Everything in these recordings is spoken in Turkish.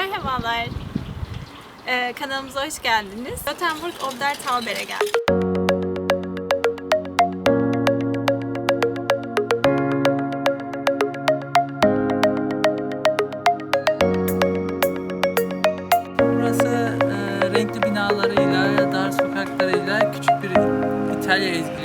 Merhabalar. Ee, kanalımıza hoş geldiniz. Göteborg Obder Tauber'e geldik. Burası e, renkli binalarıyla, dar sokaklarıyla küçük bir İtalya ezgisi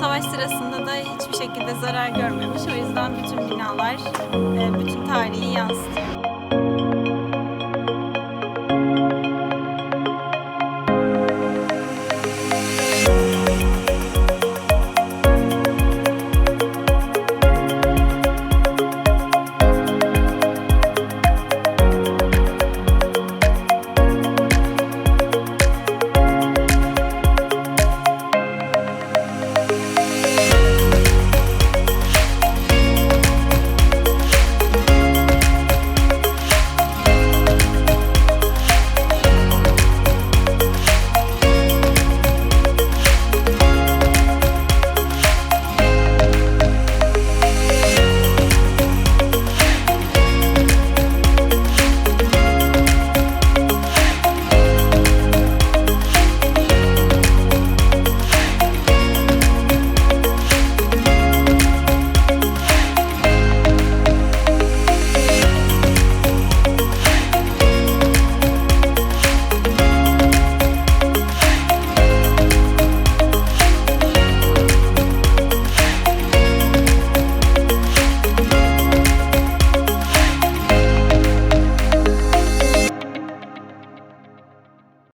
Savaş sırasında da hiçbir şekilde zarar görmemiş. O yüzden bütün binalar e, bütün tarihi yansıtıyor.